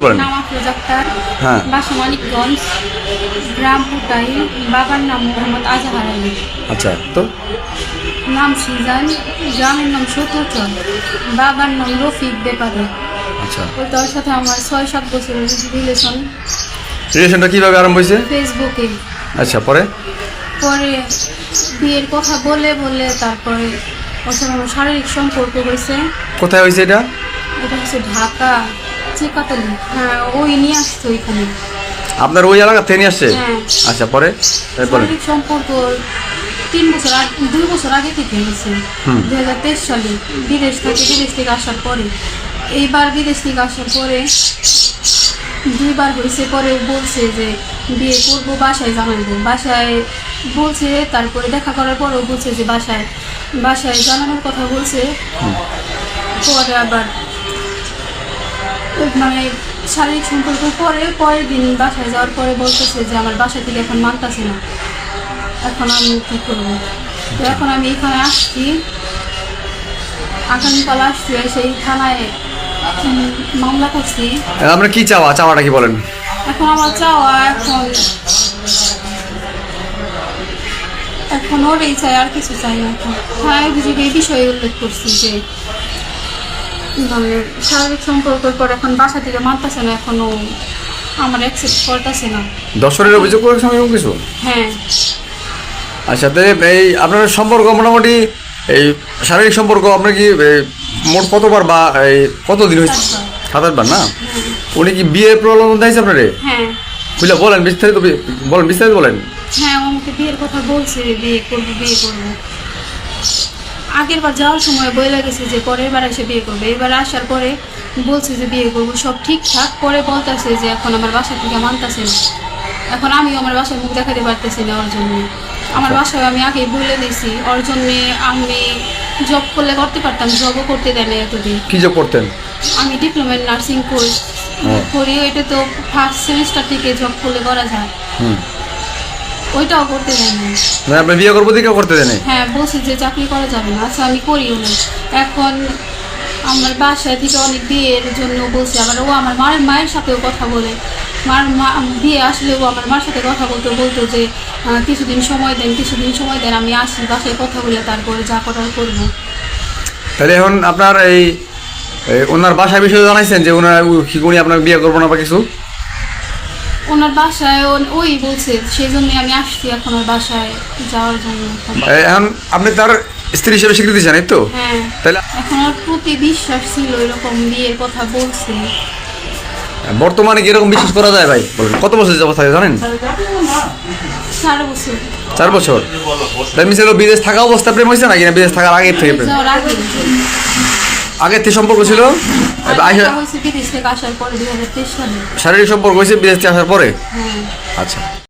আক্তার। হ্যাঁ। বাসা মানিকগঞ্জ গ্রাম পুটাই বাবার নাম মোহাম্মদ আজহার আলী। আচ্ছা তো? নাম সিজান গ্রামের নাম বাবার নাম রফিক বেপারে আচ্ছা। ওই তার সাথে আমার ছয় সাত বছরের রিলেশন রিলেশনটা কীভাবে আরম্ভ হয়েছে? ফেসবুকে আচ্ছা পরে? পরে বিয়ের কথা বলে বলে তারপরে ওর সাথে আমার শারীরিক সম্পর্ক হয়েছে। কোথায় হয়েছে এটা? এটা হচ্ছে ঢাকা। হ্যাঁ ওই নিয়ে আসতো ওইখানে। আপনার ওই এলাকা থেকে নিয়ে আসছে? হ্যাঁ। আচ্ছা পরে? শারীরিক সম্পর্ক তিন বছর আগে দুই বছর আগে থেকে হয়েছে। হুম। দুই হাজার তেইশ সালে বিদেশ থেকে বিদেশ থেকে আসার পরে। এইবার বিদেশ থেকে আসার পরে দুইবার হয়েছে পরে বলছে যে বিয়ে করব বাসায় জানাব বাসায় বলছে তারপরে দেখা করার পরেও বলছে যে বাসায় বাসায় জানানোর কথা বলছে। পরে আবার মানে শারীরিক সম্পর্ক পরে পরের দিন বাসায় যাওয়ার পরে বলতেছে যে আমার বাসা থেকে এখন মানতাছে না। এখন আমি কী করব? তো এখন আমি এখানে আসছি। আগামীকাল আসছি সেই থানায় মামলা করছি। আমরা কি চাওয়া? চাওয়াটা কি বলেন? এখন আমার চাওয়া এখন এখন ওরই চাই আর কিছু চাই না। এখন থানায় অভিযোগে এই বিষয়ে উল্লেখ করছি যে মানে শারীরিক সম্পর্কের পর এখন বাসা থেকে মানতেছে না এখনও আমার অ্যাকসেপ্ট করতেছে না। দর্শনের অভিযোগ সময় এরকম কিছু? হ্যাঁ। আচ্ছা তো এই আপনার সম্পর্ক মোটামুটি এই শারীরিক সম্পর্ক আপনার কি মোট কতবার বা এই কতদিন হয়েছে? সাত আটবার না? উনি কি বিয়ের প্রবলেম দিয়েছে আপনারে? হ্যাঁ। বুঝলে বলেন বিস্তারিত বলেন বিস্তারিত বলেন। হ্যাঁ আমাকে বিয়ের কথা বলছে বিয়ে করব বিয়ে করব। আগের বার যাওয়ার সময় বই লাগেছে যে পরের বার এসে বিয়ে করবে। এবার আসার পরে বলছে যে বিয়ে করব সব ঠিকঠাক পরে বলতেছে যে এখন আমার বাসা থেকে মানতেছে না। এখন আমি আমার বাসায় মুখ দেখাতে পারতেছি না ওর জন্য আমার বাসায় আমি আগেই বলে দিয়েছি ওর জন্যে আমি জব করলে করতে পারতাম জবও করতে দেয় না এতদিন। কি যে করতেন? আমি ডিপ্লোমা নার্সিং কোর্স করি এটা তো ফার্স্ট সেমিস্টার থেকে জব করলে করা যায়। ওইটাও করতে দেয় না মানে আপনি বিয়ে করব দিকেও করতে দেন হ্যাঁ বলছে যে চাকরি করা যাবে না। আচ্ছা আমি করিও না। এখন আমার বাসায় থেকে অনেক বিয়ের জন্য বলছে আবার ও আমার মায়ের মায়ের সাথেও কথা বলে। মার মা বিয়ে আসলেও আমার মার সাথে কথা বলতে বলতো যে কিছুদিন সময় দেন কিছুদিন সময় দেন আমি আসি বাসায় কথা বলে তারপরে যা করার করব। তাহলে এখন আপনার এই ওনার বাসায় বিষয়ে জানাইছেন যে ওনার কি করি আপনার বিয়ে করব না বা কিছু? ওনার বাসায় ওই বলছে সেই জন্যই আমি আসছি এখন ওর বাসায় যাওয়ার জন্য। এখন আপনি তার স্ত্রী হিসেবে স্বীকৃতি জানেন তো? হ্যাঁ। তাহলে এখন ওর প্রতি বিশ্বাস ছিল এরকম বিয়ের কথা বলছে। বর্তমানে কি এরকম বিশ্বাস করা যায় ভাই? বলেন কত বছর যাব থাকে জানেন? চার বছর। চার বছর? তাই বিদেশ থাকা অবস্থা প্রেম হয়েছে নাকি? না বিদেশ থাকার আগে থেকে প্রেম? আগে আগের থেকে সম্পর্ক ছিল শারীরিক সম্পর্ক হয়েছে বিদেশ থেকে আসার পরে? হ্যাঁ। আচ্ছা।